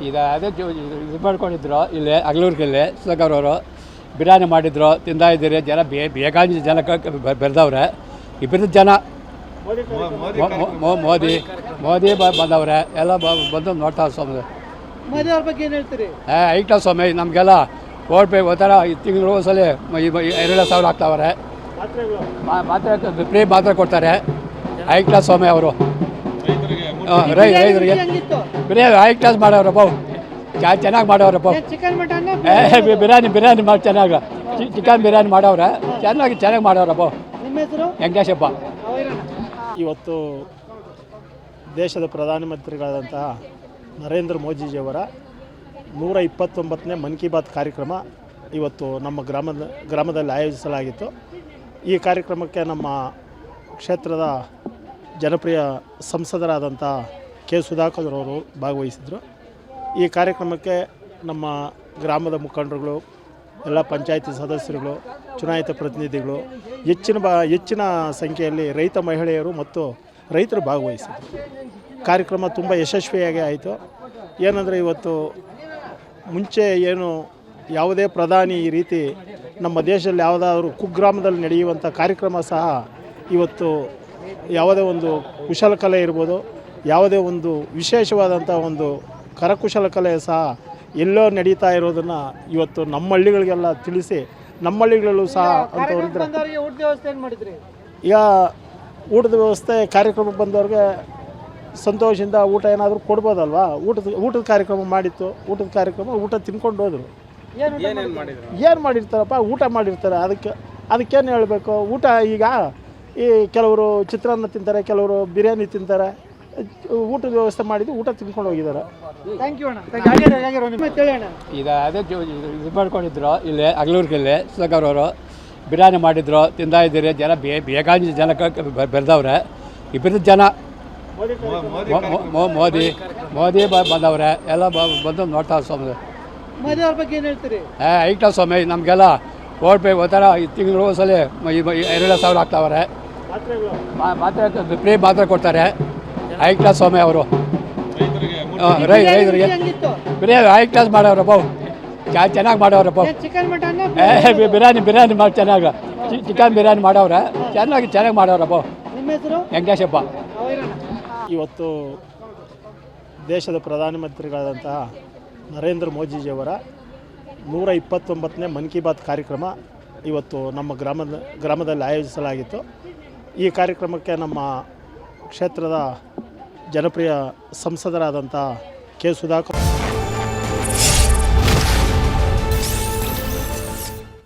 ಇದು ಅದೇ ಜೊ- ಇದು ಮಾಡ್ಕೊಂಡಿದ್ರು. ಇಲ್ಲಿ ಅಗ್ಲೂರ್ಗಲ್ಲಿ ಸುಧಾಕರ್ ಅವರು ಬಿರಿಯಾನಿ ಮಾಡಿದ್ರು ತಿಂದ ಇದ್ದೀರಿ ಜನ ಬೇ ಬೇಕಾದ ಜನ ಬೆಳೆದವ್ರೆ ಇಬ್ಬರದ ಜನ. ಮೋದಿ ಮೋದಿ ಬಂದವ್ರೆ. ಎಲ್ಲ ಬ- ಬಂದು ನೋಡ್ತಾ ಸ್ವಾಮಿ. ಮೋದಿ ಅವ್ರ ಬಗ್ಗೆ ಏನು ಹೇಳ್ತೀರಿ? ಏ ಐಟ ಸ್ವಾಮಿ ನಮಗೆಲ್ಲ ಓಟ್ ಪೇ ಒಂಥರ ತಿಂಗಳು ಒಂದ್ಸಲ ಎರಡು ಸಾವಿರ ಆಗ್ತಾವ್ರೆ. ಮಾತ್ರೆ ಫ್ರೀ ಮಾತ್ರೆ ಕೊಡ್ತಾರೆ. ಐಕ್ಟ ಕ್ಲಾಸ್ ಸ್ವಾಮಿ ಅವರು. ರೈ ರೈತರಿಗೆ ಬಿರಿಯಾನಿ ಐ ಕ್ಲಾಸ್ ಮಾಡವ್ರಪ್ಪ ಬಾವು ಚೆನ್ನಾಗಿ ಮಾಡವ್ರೆ ಬಾವು ಚಿಕನ್ ಮಟನ್ ಏ ಬಿ- ಬಿರಿಯಾನಿ ಬಿರಿಯಾನಿ ಮಾಡಿ ಚೆನ್ನಾಗಿ. ಚಿಕನ್ ಬಿರಿಯಾನಿ ಮಾಡವ್ರೆ. ಚೆನ್ನಾಗಿ ಚೆನ್ನಾಗಿ ಮಾಡವ್ರಪ್ಪ ನಿಮ್ಮ ಹೆಸರು? ವೆಂಕಟೇಶಪ್ಪ. ಇವತ್ತು ದೇಶದ ಪ್ರಧಾನಮಂತ್ರಿಗಳಾದಂತಹ ನರೇಂದ್ರ ಮೋದಿಜಿಯವರ ನೂರ ಇಪ್ಪತ್ತೊಂಬತ್ತನೇ ಮನ್ ಕಿ ಬಾತ್ ಕಾರ್ಯಕ್ರಮ ಇವತ್ತು ನಮ್ಮ ಗ್ರಾಮದ ಗ್ರಾಮದಲ್ಲಿ ಆಯೋಜಿಸಲಾಗಿತ್ತು. ಈ ಕಾರ್ಯಕ್ರಮಕ್ಕೆ ನಮ್ಮ ಕ್ಷೇತ್ರದ ಜನಪ್ರಿಯ ಸಂಸದರಾದಂಥ ಕೆ ಸುಧಾಕರ್ ಅವರು ಭಾಗವಹಿಸಿದರು. ಈ ಕಾರ್ಯಕ್ರಮಕ್ಕೆ ನಮ್ಮ ಗ್ರಾಮದ ಮುಖಂಡರುಗಳು, ಎಲ್ಲ ಪಂಚಾಯತಿ ಸದಸ್ಯರುಗಳು, ಚುನಾಯಿತ ಪ್ರತಿನಿಧಿಗಳು, ಹೆಚ್ಚಿನ ಬಾ, ಹೆಚ್ಚಿನ ಸಂಖ್ಯೆಯಲ್ಲಿ ರೈತ ಮಹಿಳೆಯರು ಮತ್ತು ರೈತರು ಭಾಗವಹಿಸಿದರು. ಕಾರ್ಯಕ್ರಮ ತುಂಬ ಯಶಸ್ವಿಯಾಗಿ ಆಯಿತು. ಏನಂದರೆ ಇವತ್ತು ಮುಂಚೆ ಏನು ಯಾವುದೇ ಪ್ರಧಾನಿ ಈ ರೀತಿ ನಮ್ಮ ದೇಶದಲ್ಲಿ ಯಾವುದಾದ್ರೂ ಕುಗ್ರಾಮದಲ್ಲಿ ನಡೆಯುವಂಥ ಕಾರ್ಯಕ್ರಮ ಸಹ ಇವತ್ತು ಯಾವುದೇ ಒಂದು ಕುಶಲಕಲೆ ಇರ್ಬೋದು ಯಾವುದೇ ಒಂದು ವಿಶೇಷವಾದಂಥ ಒಂದು ಕರಕುಶಲ ಕಲೆ ಸಹ ಎಲ್ಲೋ ನಡೀತಾ ಇರೋದನ್ನು ಇವತ್ತು ನಮ್ಮ ಹಳ್ಳಿಗಳಿಗೆಲ್ಲ ತಿಳಿಸಿ ನಮ್ಮ ಹಳ್ಳಿಗಳಲ್ಲೂ ಸಹ ಅಂತ ಬಂದವರಿಗೆ ಊಟ ವ್ಯವಸ್ಥೆ ಏನು ಮಾಡಿದ್ರಿ? ಈಗ ಊಟದ ವ್ಯವಸ್ಥೆ ಕಾರ್ಯಕ್ರಮ ಬಂದವ್ರಿಗೆ ಸಂತೋಷದಿಂದ ಊಟ ಏನಾದರೂ ಕೊಡ್ಬೋದಲ್ವಾ? ಊಟದ ಊಟದ ಕಾರ್ಯಕ್ರಮ ಮಾಡಿತ್ತು ಊಟದ ಕಾರ್ಯಕ್ರಮ ಊಟ ತಿನ್ಕೊಂಡು ಹೋದರು. ಏನು ಊಟ ಮಾಡಿದ್ರಿ? ಏನು ಮಾಡಿರ್ತಾರಪ್ಪ? ಊಟ ಮಾಡಿರ್ತಾರೆ. ಅದಕ್ಕೆ ಅದಕ್ಕೇನು ಹೇಳಬೇಕು? ಊಟ ಈಗ ಈ ಕೆಲವರು ಚಿತ್ರಾನ್ನ ತಿಂತಾರೆ ಕೆಲವರು ಬಿರಿಯಾನಿ ತಿಂತಾರೆ ಊಟದ ವ್ಯವಸ್ಥೆ ಮಾಡಿದ್ದು ಊಟ ತಿನ್ಕೊಂಡು ಹೋಗಿದ್ದಾರೆ. ಥ್ಯಾಂಕ್ ಯು ಅಣ್ಣ. ಇದು ಅದೇ ಜೊ- ಇದು ಇದು ಮಾಡ್ಕೊಂಡಿದ್ರು ಇಲ್ಲೇ ಅಗ್ಲೂರ್ಗಲ್ಲಿ ಸುಧಾಕರ್ ಅವರು ಬಿರಿಯಾನಿ ಮಾಡಿದ್ರು ತಿಂದ ಇದ್ದೀರಿ ಜನ ಬೇ ಬೇಕಾದ ಜನ ಬೆರೆದವ್ರೆ ಇಬ್ಬರು ಜನ. ಮೋದಿ ಮೋದಿ ಬ- ಬಂದವ್ರೆ. ಎಲ್ಲ ಬ- ಬಂದು ನೋಡ್ತಾರೆ ಸ್ವಾಮಿ. ಮೋದಿ ಅವ್ರ ಬಗ್ಗೆ ಏನು ಹೇಳ್ತೀರಿ? ಏ ಐಟ ಸ್ವಾಮಿ ನಮಗೆಲ್ಲ ಓಟ್ ಬೇಕು ಒಂಥರ ತಿಂಗಳು ಒಂದ್ಸಲ ಎರಡು ಸಾವಿರ ಆಗ್ತಾವ್ರೆ. ಮಾತ್ರೆ ಫ್ರೀ ಮಾತ್ರೆ ಕೊಡ್ತಾರೆ. ಹೈ ಕ್ಲಾಸ್ ಸ್ವಾಮಿ ಅವರು. ರೈ ರೈತರಿಗೆ ಬಿರಿಯಾನಿ ಹೈ ಕ್ಲಾಸ್ ಮಾಡವ್ರೆ ಬಾವು. ಚೆನ್ನಾಗಿ ಮಾಡವ್ರೆ ಬಾವು. ಚಿಕನ್ ಮಟನ್ ಬಿ- ಬಿರಿಯಾನಿ ಬಿರಿಯಾನಿ ಮಾಡಿ ಚೆನ್ನಾಗಿ. ಚಿಕನ್ ಬಿರಿಯಾನಿ ಮಾಡವ್ರೆ. ಚೆನ್ನಾಗಿ ಚೆನ್ನಾಗಿ ಮಾಡವ್ರೆ ಬಾವು. ನಿಮ್ಮ ಹೆಸರು? ವೆಂಕಟೇಶಪ್ಪ ಇವತ್ತು ದೇಶದ ಪ್ರಧಾನಮಂತ್ರಿಗಳಾದಂತಹ ನರೇಂದ್ರ ಮೋದಿಜಿಯವರ ನೂರ ಇಪ್ಪತ್ತೊಂಬತ್ತನೇ ಮನ್ ಕಿ ಬಾತ್ ಕಾರ್ಯಕ್ರಮ ಇವತ್ತು ನಮ್ಮ ಗ್ರಾಮದ ಗ್ರಾಮದಲ್ಲಿ ಆಯೋಜಿಸಲಾಗಿತ್ತು. ಈ ಕಾರ್ಯಕ್ರಮಕ್ಕೆ ನಮ್ಮ ಕ್ಷೇತ್ರದ ಜನಪ್ರಿಯ ಸಂಸದರಾದಂಥ ಕೆ ಸುಧಾಕರ್